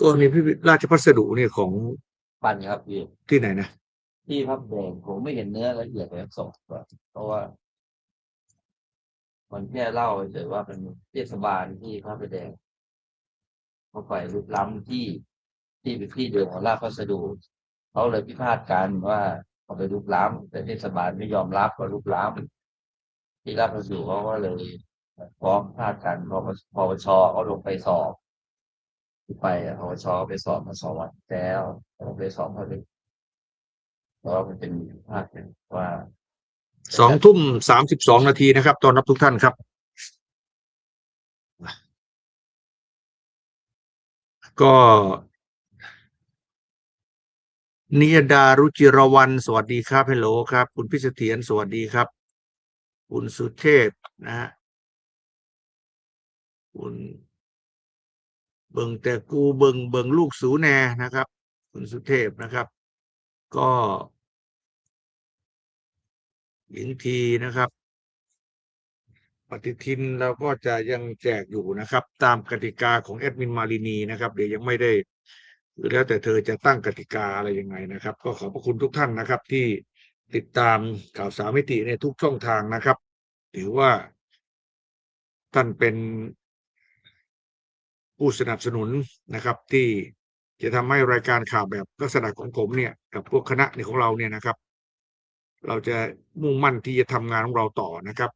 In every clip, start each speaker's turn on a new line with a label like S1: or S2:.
S1: ก็นี่พี่ราชพัสดุเนี่ยของ
S2: ปันครับพี่
S1: ที่ไหนนะ
S2: ที่พับแดงผมไม่เห็นเนื้อละเอียดเลยส่งเพราะว่า มันแค่เล่าเฉยๆว่าเป็นเทศบาลที่พระประแดงเขาไปลุกล้ำที่ที่เป็นที่เดิมของราชพัสดุเขาเลยพิพาทกันว่าเขาไปลุกล้ำแต่เทศบาลไม่ยอมรับว่าลุกล้ำที่ราชพัสดุเขาก็เลยฟ้องพิพาทกันพอปปชเขาลงไปสอบที่ ไปเอะปปชไปสอบมาสองวันแล้วเขาไปสอบเขาเลยเพราะว่ามันเป็นพิพาทกันว่า
S1: สองทุ่มสามสิบสองนาทีนะครับตอนรับทุกท่านครับ ก็นิยดารุจิรวันสวัสดีครับเฮลโหลครับ คุณพิเศษเถียรสวัสดีครับ คุณสุเทพนะฮะคุณ เบิ่งแต่กูเบิงเบิ่งลูกสูแนนะครับ คุณสุเทพนะครับ ก็หญิงทีนะครับ ปฏิทินเราก็จะยังแจกอยู่นะครับ ตามกติกาของแอดมินมารินีนะครับ เดี๋ยวยังไม่ได้หรือแล้วแต่เธอจะตั้งกติกาอะไรยังไงนะครับ ก็ขอบพระคุณทุกท่านนะครับ ที่ติดตามข่าวสารมิติในทุกช่องทางนะครับ ถือว่าท่านเป็น ผู้สนับสนุนนะครับที่จะทำให้รายการข่าวแบบลักษณะของผมเนี่ยกับพวกคณะในของเราเนี่ยนะครับ เราจะมุ่งมั่นที่จะทำงานของเราต่อนะครับ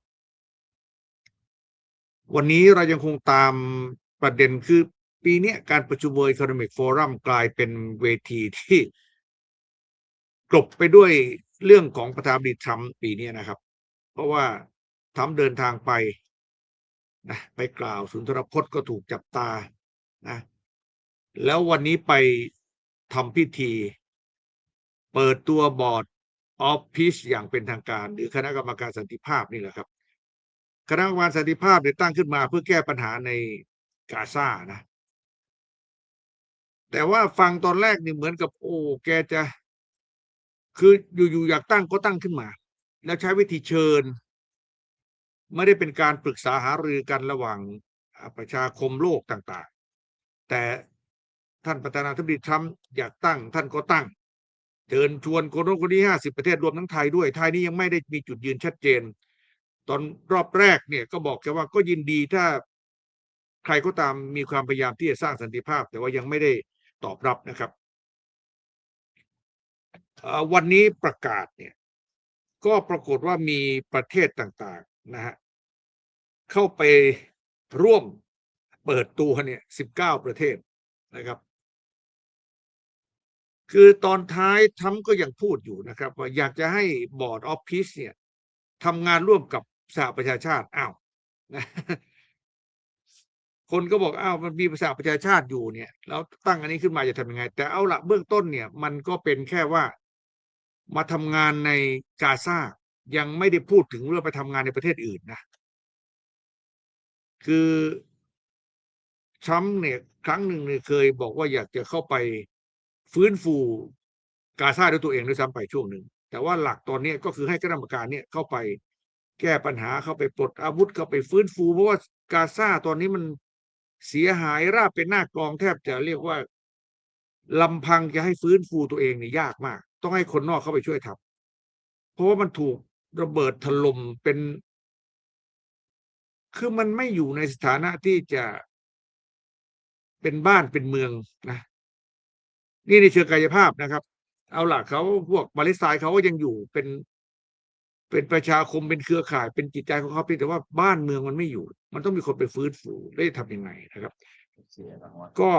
S1: วันนี้เรายังคงตามประเด็นคือปีนี้การประชุม World Economic Forum กลายเป็นเวทีที่กลบไปด้วยเรื่องของประธานาธิบดีทรัมป์ปีนี้นะครับ เพราะว่าทรัมป์เดินทางไป นะไปกล่าวสุนทรพจน์ก็ถูกจับตานะแล้ววันนี้ไปทำพิธี เปิดตัวบอร์ดออฟพีซอย่างเป็นทางการ หรือคณะกรรมการสันติภาพนี่แหละครับ คณะกรรมการสันติภาพเนี่ยตั้งขึ้นมาเพื่อแก้ปัญหาในกาซานะ แต่ว่าฟังตอนแรกนี่เหมือนกับ โอ้แกจะ คืออยู่ๆอยากตั้งก็ตั้งขึ้นมา แล้วใช้วิธีเชิญ ไม่ได้เป็นการปรึกษาหารือกันระหว่างประชาคมโลกต่างๆ แต่ท่านประธานาธิบดีทรัมป์อยากตั้ง ท่านก็ตั้งเชิญชวนคนโน้นคนนี้ห้าสิบประเทศรวมทั้งไทยด้วย ไทยนี่ยังไม่ได้มีจุดยืนชัดเจน ตอนรอบแรกเนี่ยก็บอกแค่ว่าก็ยินดีถ้าใครก็ตามมีความพยายามที่จะสร้างสันติภาพ แต่ว่ายังไม่ได้ตอบรับนะครับ วันนี้ประกาศเนี่ยก็ปรากฏว่ามีประเทศต่างๆนะฮะ เข้าไปร่วมเปิดตัวเนี่ยสิบเก้าประเทศนะครับ คือตอนท้ายทรัมก็ยังพูดอยู่นะครับ ว่าอยากจะให้บอร์ดออฟพีซเนี่ยทำงานร่วมกับสหประชาชาติอ้าวนะคนก็บอกอ้าวมันมีสหประชาชาติอยู่เนี่ยแล้วตั้งอันนี้ขึ้นมาจะทำยังไง แต่เอาละเบื้องต้นเนี่ย มันก็เป็นแค่ว่ามาทำงานในกาซายังไม่ได้พูดถึงเรื่องไปทำงานในประเทศอื่นนะ คือทรัมป์เนี่ยครั้งหนึ่งเนี่ยเคยบอกว่าอยากจะเข้าไปฟื้นฟูกาซาด้วยตัวเองด้วยซ้ำไปช่วงหนึ่ง แต่ว่าหลักตอนนี้ก็คือให้คณะกรรมการเนี่ยเข้าไปแก้ปัญหาเข้าไปปลดอาวุธเข้าไปฟื้นฟู เพราะว่ากาซาตอนนี้มันเสียหายราบเป็นหน้ากลองแทบจะเรียกว่าลำพังจะให้ฟื้นฟูตัวเองนี่ยากมาก ต้องให้คนนอกเข้าไปช่วยทำเพราะว่ามันถูกระเบิดถล่มเป็น คือมันไม่อยู่ในสถานะที่จะเป็นบ้านเป็นเมืองนะนี่ในเชิงกายภาพนะครับ เอาล่ะเขาพวกปาเลสไตน์เขาก็ยังอยู่เป็น เป็นประชาคมเป็นเครือข่าย เป็นจิตใจของเขาเพียงแต่ว่าบ้านเมืองมันไม่อยู่ มันต้องมีคนไปฟื้นฟูได้วจะทำยังไงนะครับ ก็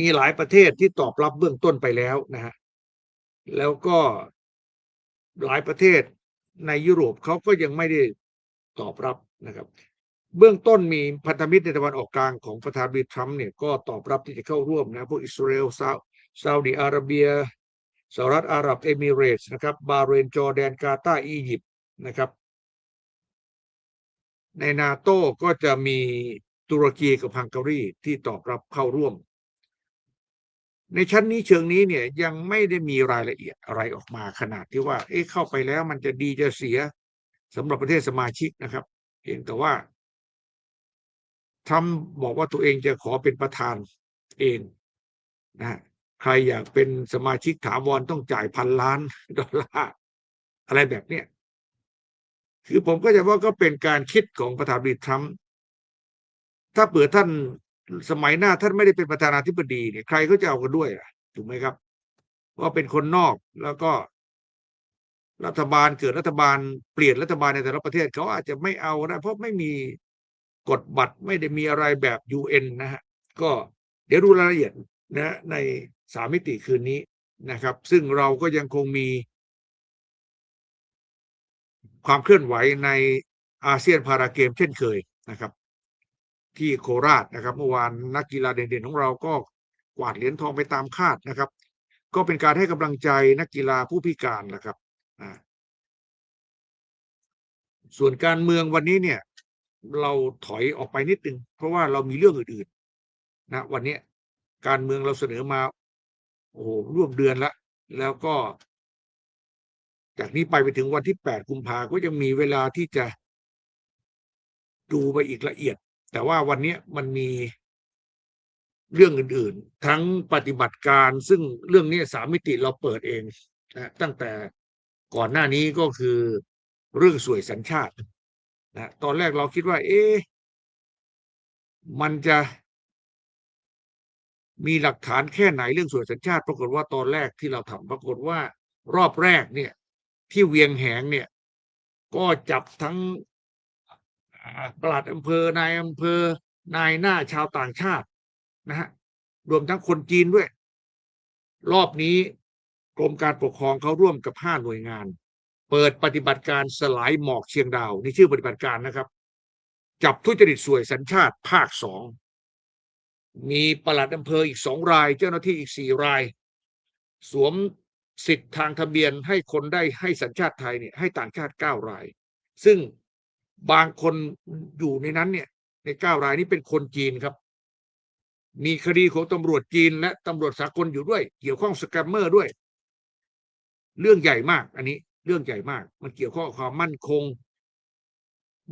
S1: มีหลายประเทศที่ตอบรับเบื้องต้นไปแล้วนะฮะแล้วก็หลายประเทศ ในยุโรปเขาก็ยังไม่ได้ตอบรับนะครับ เบื้องต้นมีพันธมิตรในตะวันออกกลางของประธานาธิบดีทรัมป์เนี่ยก็ตอบรับที่จะเข้าร่วมนะพวกอิสราเอลซาซาอุดิอาระเบียสหรัฐอาหรับเอมิเรตส์นะครับบาเรนจอร์แดนกาตาร์อียิปต์นะครับ ในนาโต้ก็จะมีตุรกีกับฮังการีที่ตอบรับเข้าร่วม ในชั้นนี้เชิงนี้เนี่ยยังไม่ได้มีรายละเอียดอะไรออกมาขนาดที่ว่า เอ๊ะเข้าไปแล้วมันจะดีจะเสียสำหรับประเทศสมาชิกนะครับเพียงแต่ว่าทรัมป์บอกว่าตัวเองจะขอเป็นประธานเองนะใครอยากเป็นสมาชิกถาวรต้องจ่ายพันล้านดอลลาร์อะไรแบบเนี้ยคือผมก็จะว่าก็เป็นการคิดของประธานาธิบดีทรัมป์ถ้าเปิดท่าน สมัยหน้าท่านไม่ได้เป็นประธานาธิบดีเนี่ยใครก็จะเอากันด้วยอะถูกไหมครับ ว่าเป็นคนนอกแล้วก็ รัฐบาลเกิดรัฐบาลเปลี่ยนรัฐบาลในแต่ละประเทศเขาอาจจะไม่เอานะเพราะไม่มีกฎบัตรไม่ได้มีอะไรแบบ UN นะฮะก็เดี๋ยวดูรายละเอียดนะในสามมิติคืนนี้นะครับ ซึ่งเราก็ยังคงมีความเคลื่อนไหวในอาเซียนพาราเกมเช่นเคยนะครับ ที่โคราชนะครับ เมื่อวานนักกีฬาเด่นๆของเราก็กวาดเหรียญทองไปตามคาดนะครับ ก็เป็นการให้กำลังใจนักกีฬาผู้พิการนะครับส่วนการเมืองวันนี้เนี่ย เราถอยออกไปนิดนึงเพราะว่าเรามีเรื่องอื่นๆนะวันนี้การเมืองเราเสนอมา โอ้โหร่วมเดือนละแล้วก็ จากนี้ไปไปถึงวันที่แปดกุมภาก็ยังมีเวลาที่จะดูไปอีกละเอียด แต่ว่าวันนี้มันมีเรื่องอื่น ๆ ทั้งปฏิบัติการซึ่งเรื่องนี้สามมิติเราเปิดเองนะตั้งแต่ก่อนหน้านี้ก็คือเรื่องสวยสัญชาตินะตอนแรกเราคิดว่า เอ๊ะมันจะมีหลักฐานแค่ไหนเรื่องสวยสัญชาติ ปรากฏว่าตอนแรกที่เราทำปรากฏว่ารอบแรกเนี่ย ที่เวียงแหงเนี่ย ก็จับทั้ง ปลัดอำเภอนายอำเภอนายหน้าชาวต่างชาตินะฮะรวมทั้งคนจีนด้วย รอบนี้กรมการปกครองเขาร่วมกับห้าหน่วยงาน เปิดปฏิบัติการสลายหมอกเชียงดาวนี่ชื่อปฏิบัติการนะครับ จับทุจริตสวยสัญชาติภาคสองมีปลัดอำเภออีกสองราย เจ้าหน้าที่อีกสี่ราย สวมสิทธิ์ทางทะเบียนให้คนได้ให้สัญชาติไทยเนี่ยให้ต่างชาติเก้าราย ซึ่ง บางคนอยู่ในนั้นเนี่ย ในเก้ารายนี้เป็นคนจีนครับ มีคดีของตำรวจจีนและตำรวจสากลอยู่ด้วย เกี่ยวข้องสแกมเมอร์ด้วย เรื่องใหญ่มาก อันนี้ เรื่องใหญ่มาก มันเกี่ยวข้องกับความมั่นคง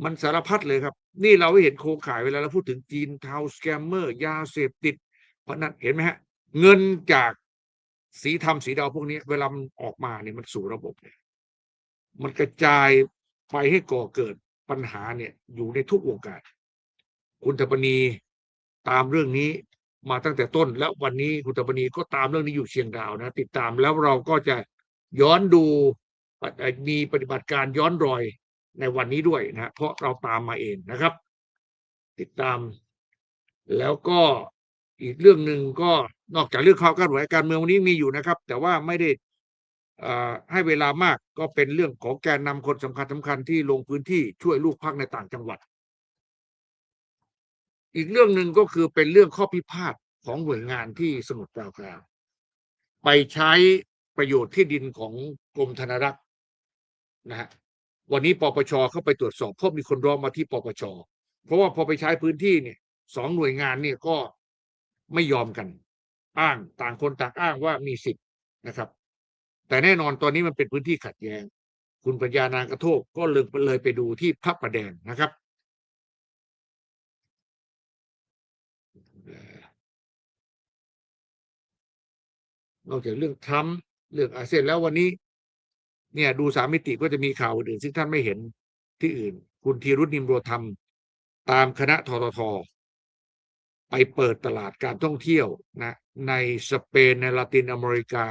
S1: มันสารพัดเลยครับ นี่เราเห็นโครงข่ายเวลาเราพูดถึงจีนเทาสแกมเมอร์ยาเสพติดเพราะนั้นเห็นไหมฮะ เงินจากสีทำสีดาวพวกนี้ เวลามันออกมาเนี่ยมันสู่ระบบเนี่ยมันกระจายไปให้ก่อเกิด ปัญหาเนี่ยอยู่ในทุกวงการ คุณธปนีตามเรื่องนี้มาตั้งแต่ต้น แล้ววันนี้คุณธปนีก็ตามเรื่องนี้อยู่เชียงดาวนะ ติดตามแล้วเราก็จะย้อนดูมีปฏิบัติการย้อนรอยในวันนี้ด้วยนะ เพราะเราตามมาเองนะครับ ติดตาม แล้วก็อีกเรื่องหนึ่งก็นอกจากเรื่องข่าวการไหวการเมืองวันนี้มีอยู่นะครับ แต่ว่าไม่ได้ ให้เวลามากก็เป็นเรื่องของแกนนำคนสำคัญสำคัญที่ลงพื้นที่ช่วยลูกพักในต่างจังหวัด อีกเรื่องหนึ่งก็คือเป็นเรื่องข้อพิพาทของหน่วยงานที่สมุทรปราการไปใช้ประโยชน์ที่ดินของกรมธนรักษ์นะฮะวันนี้ปปชเข้าไปตรวจสอบพราะมีคนร้องมาที่ปปชเพราะว่าพอไปใช้พื้นที่เนี่ยสองหน่วยงานเนี่ยก็ไม่ยอมกัน อ้างต่างคนต่างอ้างว่ามีสิทธิ์นะครับ แต่แน่นอนตอนนี้มันเป็นพื้นที่ขัดแย้ง คุณปัญญานางกระโทกก็เลยเลยไปดูที่พระประแดงนะครับนอกจากเรื่องทรัมป์เรื่องอาเซียนแล้ววันนี้ เนี่ยดูสามมิติก็จะมีข่าวอื่น ซึ่งท่านไม่เห็นที่อื่น คุณธีรุธนิมโรธรรม ตามคณะทททไปเปิดตลาดการท่องเที่ยวนะในสเปนในลาตินอเมริกา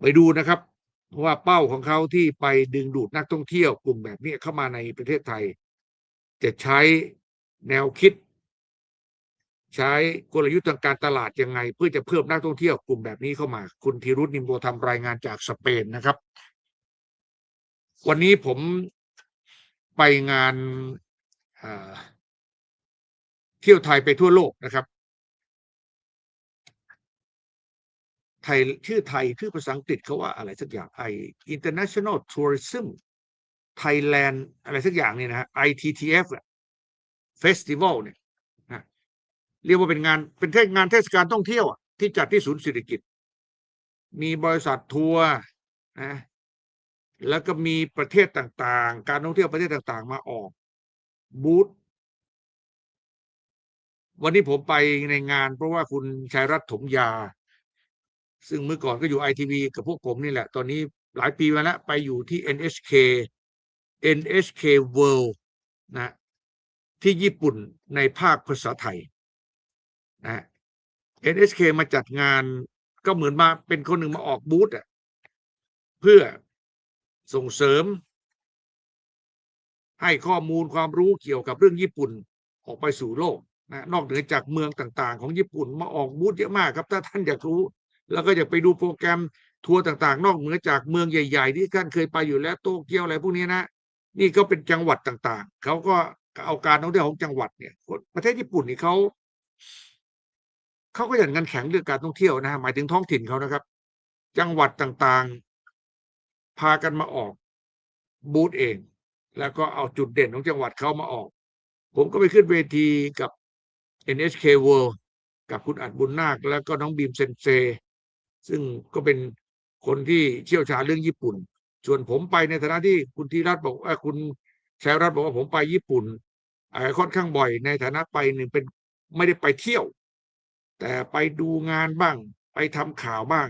S1: ไปดูนะครับ เพราะว่าเป้าของเขาที่ไปดึงดูดนักท่องเที่ยวกลุ่มแบบนี้เข้ามาในประเทศไทย จะใช้แนวคิด ใช้กลยุทธ์ทางการตลาดยังไง เพื่อจะเพิ่มนักท่องเที่ยวกลุ่มแบบนี้เข้ามา คุณธีรุธนิมโบทำรายงานจากสเปนนะครับ วันนี้ผมไปงานเที่ยวไทยไปทั่วโลกนะครับ ทยชื่อไทยชื่อภาษาอังกฤษเขาว่าอะไรสักอย่างไอ International Tourism Thailand อะไรสักอย่างเนี่ยนะฮะ ITTF อะ Festival เนี่ยนะเรียกว่าเป็นงานเป็นเทศงานเทศกาลท่องเที่ยวอะที่จัดที่ศูนย์เศรษฐกิจ มีบริษัททัวร์นะแล้วก็มีประเทศต่างๆ การท่องเที่ยวประเทศต่างๆ มาออกบูธวันนี้ผมไปในงานเพราะว่าคุณชัยรัตถมยา ซึ่งเมื่อก่อนก็อยู่ไอทีวีกับพวกผมนี่แหละ ตอนนี้หลายปีมาแล้วไปอยู่ที่ NHK NHK World นะที่ญี่ปุ่นในภาคภาษาไทยนะ NHK มาจัดงานก็เหมือนมาเป็นคนหนึ่งมาออกบูธอะเพื่อส่งเสริม ให้ข้อมูลความรู้เกี่ยวกับเรื่องญี่ปุ่นออกไปสู่โลกนะนอกเหนือจากเมืองต่างๆ ของญี่ปุ่นมาออกบูธเยอะมากครับ ถ้าท่านอยากรู้ แล้วก็อยากไปดูโปรแกรมทัวร์ต่างๆ นอกเหนือจากเมืองใหญ่ ๆ ที่ท่านเคยไปอยู่แล้วโตเกียวอะไรพวกนี้นะ นี่ก็เป็นจังหวัดต่างๆเขาก็เอาการท่องเที่ยวของจังหวัดเนี่ย ประเทศญี่ปุ่นนี่เขาเขาก็อย่างกันแข็งเรื่องการท่องเที่ยวนะฮะหมายถึงท้องถิ่นเขานะครับ จังหวัดต่างๆ พากันมาออกบูธเอง แล้วก็เอาจุดเด่นของจังหวัดเขามาออก ผมก็ไปขึ้นเวทีกับ NHK World กับคุณอัดบุญนาค แล้วก็น้องบีมเซนเซ ซึ่งก็เป็นคนที่เชี่ยวชาญเรื่องญี่ปุ่น ส่วนผมไปในฐานะที่คุณธีรัตน์บอกว่าคุณชัยรัตน์บอกว่าผมไปญี่ปุ่นค่อนข้างบ่อยในฐานะไปหนึ่งเป็นไม่ได้ไปเที่ยว แต่ไปดูงานบ้าง ไปทำข่าวบ้าง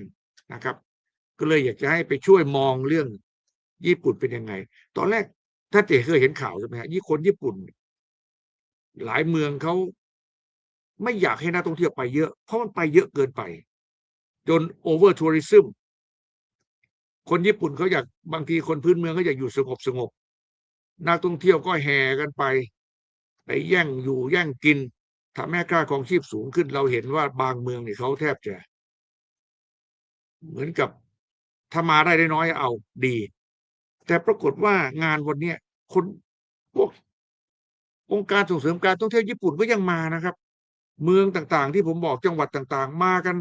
S1: นะครับ ก็เลยอยากจะให้ไปช่วยมองเรื่องญี่ปุ่นเป็นยังไง ตอนแรกถ้าเจเคยเห็นข่าวใช่ไหมฮะยี่คนญี่ปุ่น หลายเมืองเขาไม่อยากให้นักท่องเที่ยวไปเยอะ เพราะมันไปเยอะเกินไป จนโอเวอร์ทัวริซึมคนญี่ปุ่นเขาอยากบางทีคนพื้นเมืองเขาอยากอยู่สงบสงบนักท่องเที่ยวก็แห่กันไป ไปแย่งอยู่แย่งกินทำให้ค่าครองชีพสูงขึ้น เราเห็นว่าบางเมืองนี่เขาแทบจะ เหมือนกับถ้ามาได้ได้น้อยเอาดี แต่ปรากฏว่างานวันนี้คนพวกองค์การส่งเสริมการท่องเที่ยวญี่ปุ่นก็ยังมานะครับ เมืองต่างๆ ที่ผมบอกจังหวัดต่างๆ มากัน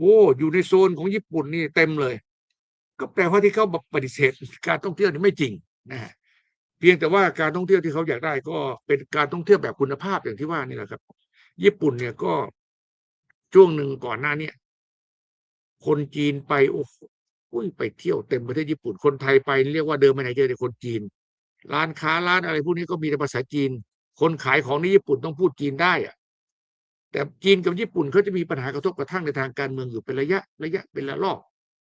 S1: โอ้อยู่ในโซนของญี่ปุ่นนี่เต็มเลย ก็แปลว่าที่เขาปฏิเสธการท่องเที่ยวนี่ไม่จริงนะฮะเพียงแต่ว่าการท่องเที่ยวที่เขาอยากได้ก็เป็นการท่องเที่ยวแบบคุณภาพอย่างที่ว่านี่แหละครับ ญี่ปุ่นเนี่ยก็ช่วงหนึ่งก่อนหน้าเนี้ยคนจีนไปโอ้โหอุ้ยไปเที่ยวเต็มประเทศญี่ปุ่นคนไทยไปเรียกว่าเดินไปไหนเจอแต่คนจีน ร้านค้าร้านอะไรพวกนี้ก็มีแต่ภาษาจีน คนขายของในญี่ปุ่นต้องพูดจีนได้อะ แต่จีนกับญี่ปุ่นเขาจะมีปัญหากระทบกระทั่งในทางการเมืองอยู่เป็นระยะระยะเป็นละลอก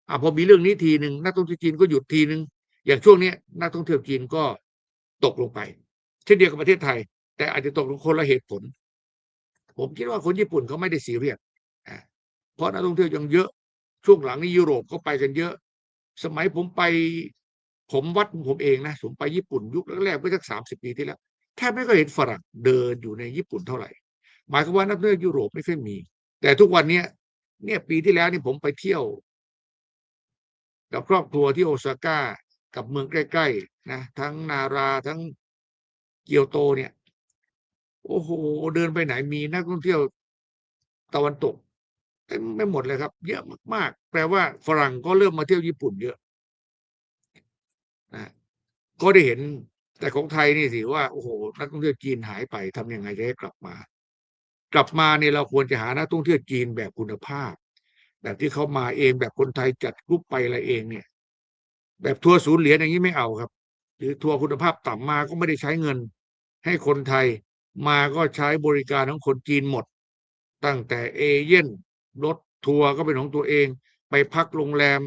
S1: อะพอมีเรื่องนี้ทีหนึ่งนักท่องเที่ยวจีนก็หยุดทีหนึ่งอย่างช่วงนี้นักท่องเที่ยวจีนก็ตกลงไป เช่นเดียวกับประเทศไทย แต่อาจจะตกลงคนละเหตุผล ผมคิดว่าคนญี่ปุ่นเขาไม่ได้ซีเรียสเพราะนักท่องเที่ยวยังเยอะช่วงหลังนี้ยุโรปก็ไปกันเยอะ สมัยผมไป ผมวัดผมเองนะผมไปญี่ปุ่นยุคแรกๆเมื่อสักสามสิบปีที่แล้วแทบไม่เคยเห็นฝรั่งเดินอยู่ในญี่ปุ่นเท่าไหร่ หมายความว่านักท่องเที่ยวยุโรปไม่ค่อยมี แต่ทุกวันเนี้ยเนี่ยปีที่แล้วนี่ผมไปเที่ยว กับครอบครัวที่โอซาก้ากับเมืองใกล้ๆนะทั้งนาราทั้งเกียวโตเนี่ย โอ้โหเดินไปไหนมีนักท่องเที่ยวตะวันตกเต็มไปหมดเลยครับ เยอะมาก ๆ แปลว่าฝรั่งก็เริ่มมาเที่ยวญี่ปุ่นเยอะนะก็ได้เห็นแต่ของไทยนี่สิว่าโอ้โหนักท่องเที่ยวจีนหายไปทำยังไงจะให้กลับมา กลับมาเนี่ยเราควรจะหานักท่องเที่ยวจีนแบบคุณภาพ แบบที่เขามาเองแบบคนไทยจัดกรุ๊ปไปอะไรเองเนี่ย แบบทัวร์ศูนย์เหรียญอย่างนี้ไม่เอาครับ หรือทัวร์คุณภาพต่ำมาก็ไม่ได้ใช้เงิน ให้คนไทยมาก็ใช้บริการของคนจีนหมด ตั้งแต่เอเย่นรถทัวร์ก็เป็นของตัวเอง ไปพักโรงแรม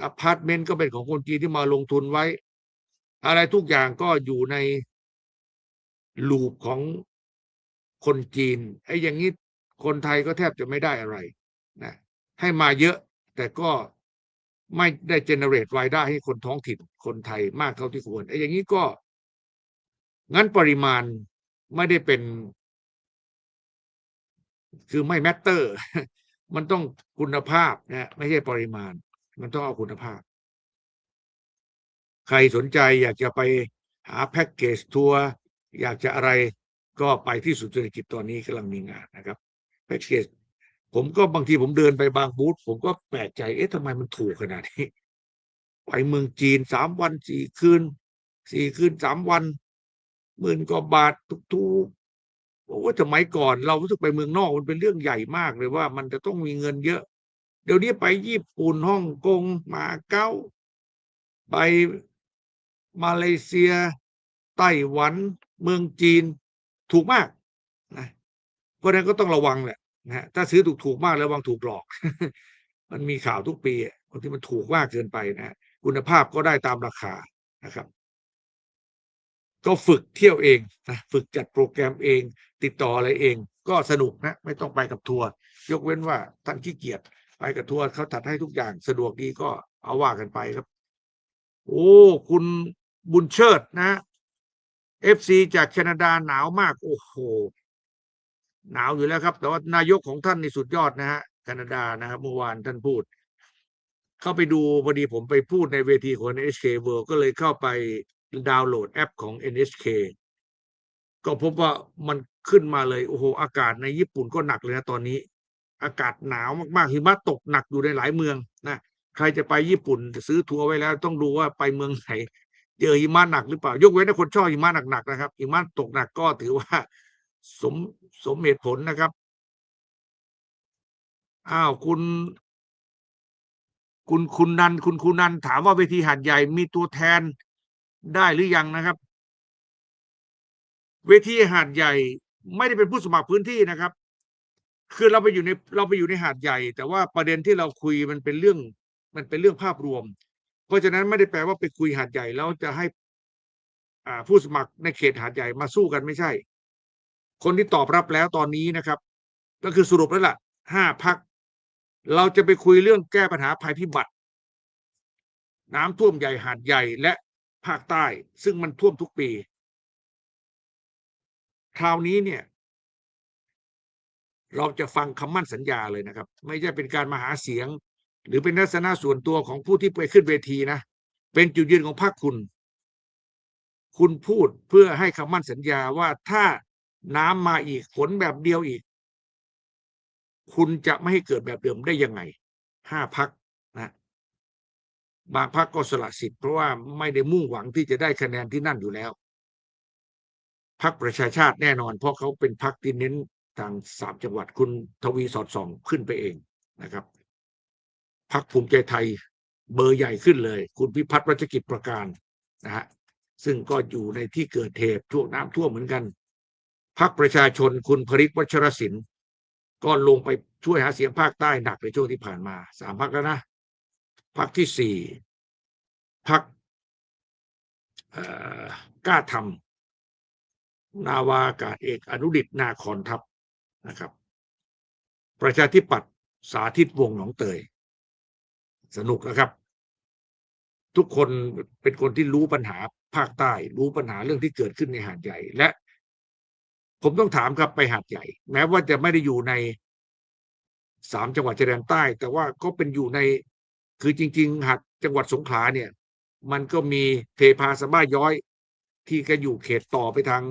S1: อพาร์ตเมนต์ก็เป็นของคนจีนที่มาลงทุนไว้ อะไรทุกอย่างก็อยู่ในลูปของ คนจีนไอ้อย่างนี้คนไทยก็แทบจะไม่ได้อะไรนะให้มาเยอะแต่ก็ไม่ได้เจเนเรตรายได้ให้คนท้องถิ่นคนไทยมากเท่าที่ควรไอ้อย่างนี้ก็งั้นปริมาณไม่ได้เป็น คือไม่แมตเตอร์ มันต้องคุณภาพนะไม่ใช่ปริมาณ มันต้องเอาคุณภาพ ใครสนใจอยากจะไปหาแพ็กเกจทัวร์อยากจะอะไร ก็ไปที่ศูนย์เศรษฐกิจตอนนี้กำลังมีงานนะครับแพ็กเกจผมก็บางทีผมเดินไปบางบูธผมก็แปลกใจเอ๊ะทำไมมันถูกขนาดนี้ไปเมืองจีนสามวันสี่คืนสี่คืนสามวันหมื่นกว่าบาททุกๆบอกว่าสมัยก่อนเรารู้สึกไปเมืองนอกมันเป็นเรื่องใหญ่มากเลยว่ามันจะต้องมีเงินเยอะ เดี๋ยวนี้ไปญี่ปุ่นฮ่องกงมาเก๊าไปมาเลเซียไต้หวัน เมืองจีน ถูกมากนะเพราะนั้นก็ต้องระวังแหละนะถ้าซื้อถูกถูกมากระวังถูกหลอก มันมีข่าวทุกปีอะบางที่มันถูกมากเกินไปนะฮะคุณภาพก็ได้ตามราคานะครับ ก็ฝึกเที่ยวเองนะฝึกจัดโปรแกรมเอง ติดต่ออะไรเอง ก็สนุกนะ ไม่ต้องไปกับทัวร์ยกเว้นว่าท่านขี้เกียจไปกับทัวร์เขาจัดให้ทุกอย่างสะดวกดีก็เอาว่ากันไปครับ โอ้ คุณบุญเชิดนะ เอฟซีจากแคนาดาหนาวมาก โอ้โห หนาวอยู่แล้วครับ แต่ว่านายกของท่านนี่สุดยอดนะฮะแคนาดานะครับเมื่อวานท่านพูด เข้าไปดูพอดีผมไปพูดในเวทีของ NHK World ก็เลยเข้าไปดาวน์โหลดแอปของ NHK ก็พบว่ามันขึ้นมาเลยโอ้โหอากาศในญี่ปุ่นก็หนักเลยนะตอนนี้ อากาศหนาวมากๆหิมะตกหนักอยู่ในหลายเมืองนะใครจะไปญี่ปุ่นซื้อทัวร์ไว้แล้ว ต้องดูว่าไปเมืองไหน เจอหิมะหนักหรือเปล่ายกเว้นถ้าคนชอบหิมะหนักๆนะครับหิมะตกหนักก็ถือว่า สมสมเหตุผลนะครับอ้าวคุณ คุณคุณนันคุณคุณนันถามว่าเวทีหาดใหญ่มีตัวแทนได้หรือยังนะครับ เวทีหาดใหญ่ไม่ได้เป็นผู้สมัครพื้นที่นะครับ คือเราไปอยู่ในเราไปอยู่ในหาดใหญ่ แต่ว่าประเด็นที่เราคุยมันเป็นเรื่อง มันเป็นเรื่องภาพรวม ราะฉะนั้นไม่ได้แปลว่าไปคุยหาดใหญ่แล้วจะให้อ่าผู้สมัครในเขตหาดใหญ่มาสู้กันไม่ใช่ คนที่ตอบรับแล้วตอนนี้นะครับ ก็คือสรุปแล้วล่ะห้าพัก เราจะไปคุยเรื่องแก้ปัญหาภัยพิบัติ น้ำท่วมใหญ่หาดใหญ่และภาคใต้ ซึ่งมันท่วมทุกปีคราวนี้เนี่ย เราจะฟังคำมั่นสัญญาเลยนะครับ ไม่ใช่เป็นการมาหาเสียง หรือเป็นลักษณะส่วนตัวของผู้ที่ไปขึ้นเวทีนะ เป็นจุดยืนของพรรคคุณ คุณพูดเพื่อให้คำมั่นสัญญาว่าถ้าน้ำมาอีกฝนแบบเดียวอีก คุณจะไม่ให้เกิดแบบเดิมได้ยังไงห้าพักนะบางพักก็สละสิทธิ์เพราะว่าไม่ได้มุ่งหวังที่จะได้คะแนนที่นั่นอยู่แล้วพักประชาชาติแน่นอน เพราะเขาเป็นพักที่เน้นทางสามจังหวัดคุณทวีสอดส่องขึ้นไปเองนะครับ พักภูมิใจไทยเบอร์ใหญ่ขึ้นเลย คุณพิพัฒน์รัชกิจประการนะฮะซึ่งก็อยู่ในที่เกิดเหตุท่วมน้ำท่วมเหมือนกันพักประชาชนคุณพริตวัชรศิลป์ก็ลงไปช่วยหาเสียงภาคใต้หนักในช่วงที่ผ่านมาสามพักแล้วนะพักที่สี่พักกล้าทำนาวาอากาศเอกอนุดิตนาคอนทัพนะครับ ประชาธิปัตย์สาธิตวงหนองเตย สนุกนะครับ ทุกคนเป็นคนที่รู้ปัญหาภาคใต้ รู้ปัญหาเรื่องที่เกิดขึ้นในหาดใหญ่และ ผมต้องถามครับไปหาดใหญ่ แม้ว่าจะไม่ได้อยู่ในสามจังหวัดชายแดนใต้ แต่ว่าก็เป็นอยู่ในคือจริง ๆหาดจังหวัดสงขลาเนี่ย มันก็มีเทพาสบ้าย้อย ที่ก็อยู่เขตต่อไปทาง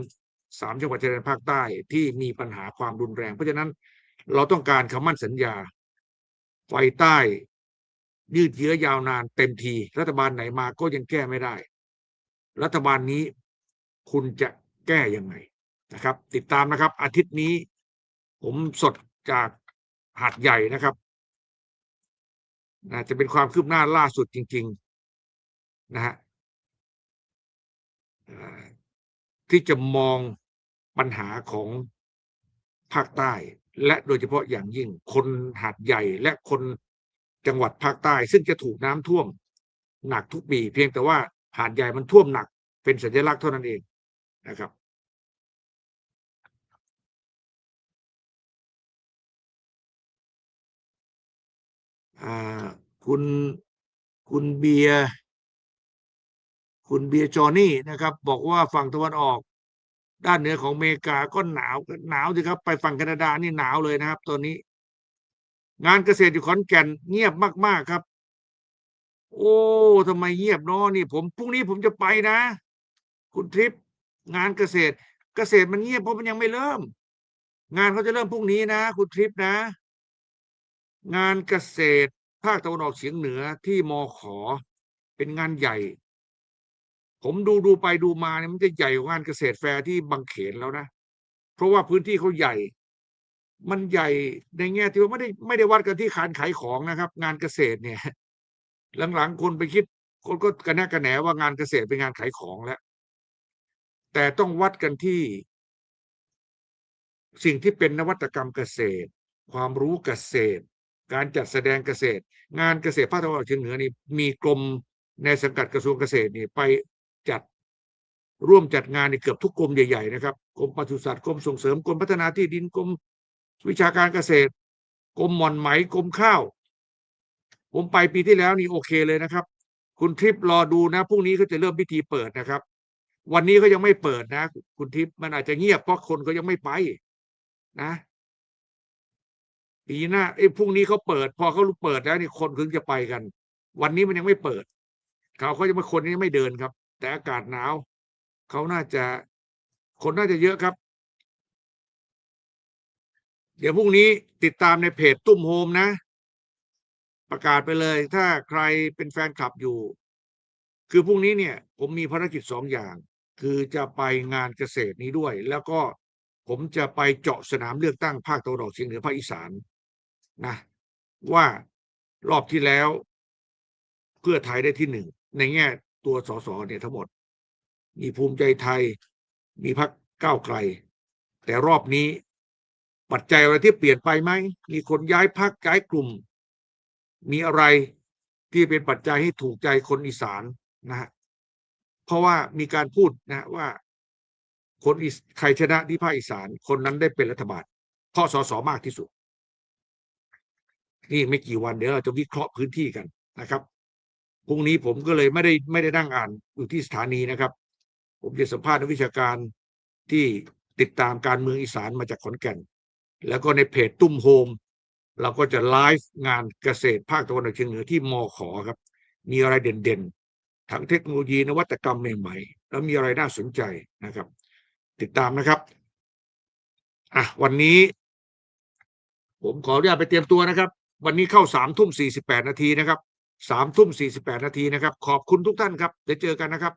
S1: สามจังหวัดชายแดนภาคใต้ที่มีปัญหาความรุนแรง เพราะฉะนั้นเราต้องการคำมั่นสัญญา ไฟใต้ ยืดเยื้อยาวนานเต็มที รัฐบาลไหนมาก็ยังแก้ไม่ได้ รัฐบาลนี้คุณจะแก้ยังไงนะครับ ติดตามนะครับ อาทิตย์นี้ ผมสดจากหาดใหญ่นะครับนะจะเป็นความคืบหน้าล่าสุดจริง ๆ นะฮะที่จะมองปัญหาของภาคใต้ และโดยเฉพาะอย่างยิ่งคนหาดใหญ่และคน จังหวัดภาคใต้ ซึ่งจะถูกน้ำท่วมหนักทุกปีเพียงแต่ว่าหาดใหญ่มันท่วมหนัก เป็นสัญลักษณ์เท่านั้นเองนะครับคุณคุณเบียร์คุณเบียร์จอนนี่นะครับ บอกว่าฝั่งตะวันออก ด้านเหนือของอเมริกาก็หนาวหนาวสิครับ ไปฝั่งแคนาดานี่หนาวเลยนะครับ ตอนนี้ งานเกษตรอยู่ขอนแก่นเงียบมาก ๆ ครับ โอ้ทำไมเงียบเนาะนี่ ผมพรุ่งนี้ผมจะไปนะ คุณทริป งานเกษตร เกษตรมันเงียบเพราะมันยังไม่เริ่ม งานเขาจะเริ่มพรุ่งนี้นะ คุณทริปนะ งานเกษตรภาคตะวันออกเฉียงเหนือที่มอขอเป็นงานใหญ่ ผมดูดูไปดูมาเนี่ยมันจะใหญ่กว่างานเกษตรแฟร์ที่บางเขนแล้วนะ เพราะว่าพื้นที่เขาใหญ่ มันใหญ่ในแง่ที่ว่าไม่ได้ไม่ได้วัดกันที่ขานขายของนะครับ งานเกษตรเนี่ย หลังๆคนไปคิดคนก็กระแนะกระแหนว่างานเกษตรเป็นงานขายของแล้ว แต่ต้องวัดกันที่ สิ่งที่เป็นนวัตกรรมเกษตร ความรู้เกษตร การจัดแสดงเกษตร งานเกษตรภาคตะวันออกเฉียงเหนือนี่มีกรมในสังกัดกระทรวงเกษตรนี่ไปจัดร่วมจัดงานในเกือบทุกกรมใหญ่ๆนะครับกรมปศุสัตว์กรมส่งเสริมกรมพัฒนาที่ดินกรม วิชาการเกษตรกรมหม่อนไหมกรมข้าว ผมไปปีที่แล้วนี่โอเคเลยนะครับ คุณทริปรอดูนะพรุ่งนี้เขาจะเริ่มพิธีเปิดนะครับ วันนี้ก็ยังไม่เปิดนะ คุณทิพย์มันอาจจะเงียบเพราะคนก็ยังไม่ไปนะปีหน้าไอ้พรุ่งนี้เขาเปิด พอเขาเปิดแล้วนี่คนถึงจะไปกัน วันนี้มันยังไม่เปิด เขาเขาจะมาคนยังไม่เดินครับ แต่อากาศหนาวเขาน่าจะคนน่าจะเยอะครับ เดี๋ยวพรุ่งนี้ติดตามในเพจตุ้มโฮมนะ ประกาศไปเลย ถ้าใครเป็นแฟนคลับอยู่ คือพรุ่งนี้เนี่ย ผมมีภารกิจสองอย่าง คือจะไปงานเกษตรนี้ด้วย แล้วก็ผมจะไปเจาะสนามเลือกตั้งภาคตะวันออกเฉียงเหนือภาคอีสานนะว่ารอบที่แล้ว เพื่อไทยได้ที่หนึ่งในแง่ตัวสสเนี่ยทั้งหมด มีภูมิใจไทย มีพรรคก้าวไกล แต่รอบนี้ ปัจจัยอะไรที่เปลี่ยนไปไหม มีคนย้ายพรรคย้ายกลุ่ม มีอะไรที่เป็นปัจจัยให้ถูกใจคนอีสานนะฮะ เพราะว่ามีการพูดนะว่า คนใครชนะที่ภาคอีสาน คนนั้นได้เป็นรัฐบาลเพราะสสมากที่สุด นี่ไม่กี่วันเดี๋ยวเราจะวิเคราะห์พื้นที่กันนะครับพรุ่งนี้ผมก็เลยไม่ได้ไม่ได้นั่งอ่านอยู่ที่สถานีนะครับ ผมจะสัมภาษณ์นักวิชาการที่ติดตามการเมืองอีสานมาจากขอนแก่น แล้วก็ในเพจตุ้มโฮมเราก็จะไลฟ์งานเกษตรภาคตะวันออกเฉียงเหนือที่มอขอครับ มีอะไรเด่นๆทั้งเทคโนโลยีนวัตกรรมใหม่ๆ แล้วมีอะไรน่าสนใจนะครับ ติดตามนะครับอะวันนี้ ผมขออนุญาตไปเตรียมตัวนะครับ วันนี้เข้าสามทุ่มสี่สิบแปดนาทีนะครับสามทุ่มสี่สิบแปดนาทีนะครับ ขอบคุณทุกท่านครับเดี๋ยวเจอกันนะครับ